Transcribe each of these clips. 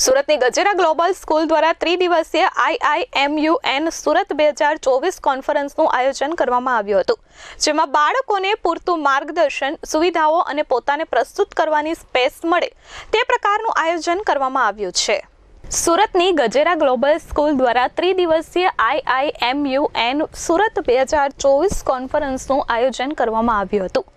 સુરતની Gajera global school દ્વારા ત્રિદિવસીય આઈઆઈએમયુએન સુરત બે હજાર ચોવીસ કોન્ફરન્સનું આયોજન કરવામાં આવ્યું હતું, જેમાં બાળકોને પૂરતું માર્ગદર્શન, સુવિધાઓ અને પોતાને પ્રસ્તુત કરવાની સ્પેસ મળે તે પ્રકારનું આયોજન કરવામાં આવ્યું છે. સુરતની ગજેરા ગ્લોબલ સ્કૂલ દ્વારા ત્રિદિવસીય આઈઆઈએમયુએન સુરત બે હજાર ચોવીસ કોન્ફરન્સનું આયોજન કરવામાં આવ્યું હતું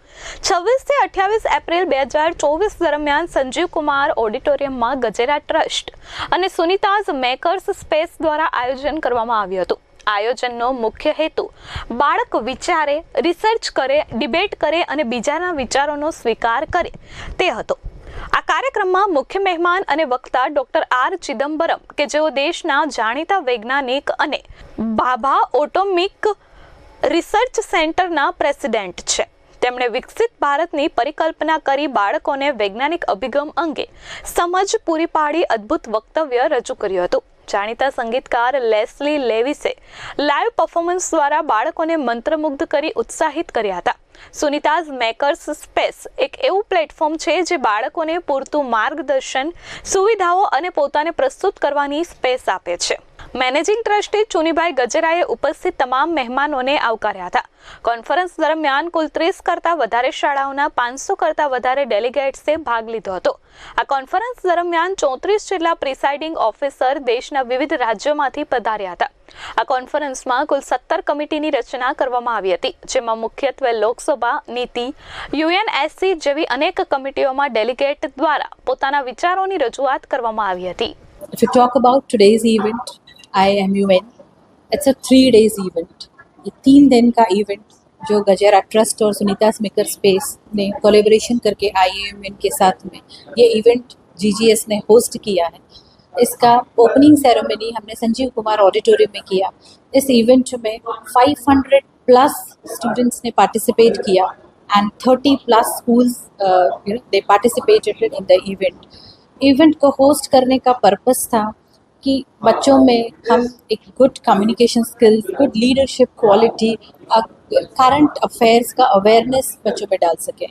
છવ્વીસથી અઠ્યાવીસ એપ્રિલ બે હજાર ચોવીસ દરમિયાન સંજીવ કુમાર ઓડિટોરિયમમાં ગજેરા ટ્રસ્ટ અને સુનિતાઝ મેકર્સ સ્પેસ દ્વારા આયોજન કરવામાં આવ્યું હતું. આયોજનનો મુખ્ય હેતુ બાળક વિચારે, રિસર્ચ કરે, ડિબેટ કરે અને બીજાના વિચારોનો સ્વીકાર કરે તે હતો. આ કાર્યક્રમમાં મુખ્ય મહેમાન અને વક્તા ડોક્ટર આર ચિદમ્બરમ, કે જેઓ દેશના જાણીતા વૈજ્ઞાનિક અને ભાભા ઓટોમિક રિસર્ચ સેન્ટરના પ્રેસિડેન્ટ છે. તેમણે વિકસિત ભારતની પરિકલ્પના કરી બાળકોને વૈજ્ઞાનિક અભિગમ અંગે સમજ પૂરી પાડી અદ્ભુત વક્તવ્ય રજૂ કર્યું હતું. જાણીતા સંગીતકાર લેસ્લી લેવિસે લાઈવ પરફોર્મન્સ દ્વારા બાળકોને મંત્રમુગ્ધ કરી ઉત્સાહિત કર્યા હતા. સુનિતાઝ મેકર્સ સ્પેસ એક એવું પ્લેટફોર્મ છે જે બાળકોને પૂરતું માર્ગદર્શન, સુવિધાઓ અને પોતાને પ્રસ્તુત કરવાની સ્પેસ આપે છે. મેનેજિંગ ટ્રસ્ટી ચુનીભાઈ ગજેરાએ ઉપસ્થિત તમામ મહેમાનોને આવકાર્યા હતા. કોન્ફરન્સ દરમિયાન કુલ ત્રીસ કરતાં વધારે શાળાઓના પાંચસો કરતાં વધારે ડેલિગેટ્સે ભાગ લીધો હતો. આ કોન્ફરન્સ દરમિયાન ચોત્રીસ જેટલા પ્રિસાઇડિંગ ઓફિસર દેશના વિવિધ રાજ્યોમાંથી પધાર્યા હતા. આ કોન્ફરન્સમાં કુલ સત્તર કમિટીની રચના કરવામાં આવી હતી જેમાં મુખ્યત્વે લોકસભા નીતિ યુએનએસસી જેવી અનેક કમિટીઓમાં ડેલિગેટ દ્વારા પોતાના વિચારોની રજૂઆત કરવામાં આવી હતી. You talk about today's event, IMUN, it's a three days event ये तीन दिन का इवेंट जो गजेरा ट्रस्ट और सुनीता स्मिकर स्पेस ने कोलेबोरेशन करके आई एम एन के साथ में ये इवेंट जी जी एस ने होस्ट किया है। इसका ओपनिंग सेरेमनी हमने संजीव कुमार ऑडिटोरियम में किया। इस इवेंट में 500 प्लस स्टूडेंट्स ने पार्टिसिपेट किया and 30 plus schools they participated in the event event को होस्ट करने का पर्पस था कि बच्चों में हम एक good communication skills good leadership quality current affairs का अवेयरनेस बच्चों में डाल सके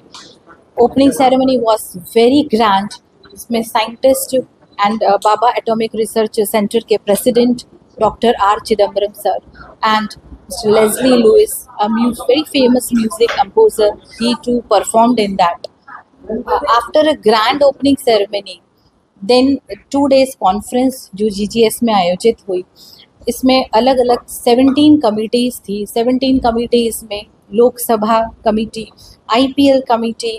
opening ceremony was very grand इसमें scientist and Bhabha atomic research centre के president doctor R Chidambaram sir and Leslie Lewis, a mu- very famous music composer, he too performed in that. Uh, after a grand opening ceremony, then two days conference जो GGS में आयोजित हुई, इसमें अलग अलग seventeen committees थी। Seventeen committees में Lok Sabha committee IPL committee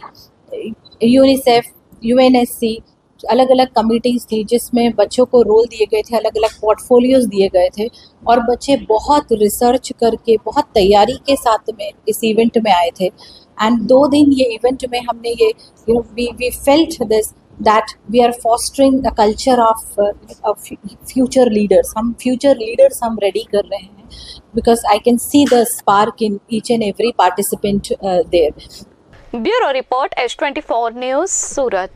UNICEF UNSC अलग अलग कमिटीज़ थी जिसमें बच्चों को रोल दिए गए थे अलग अलग पोर्टफोलियोज दिए गए थे और बच्चे बहुत रिसर्च करके, बहुत तैयारी के साथ में इस इवेंट में आए थे। एंड दो दिन ये इवेंट में हमने ये you know we we felt this that we are fostering a culture of, uh, of future leaders. Some future leaders some ready कर because I can see the spark in each and every participant uh, there. Bureau Report H24 News, Surat.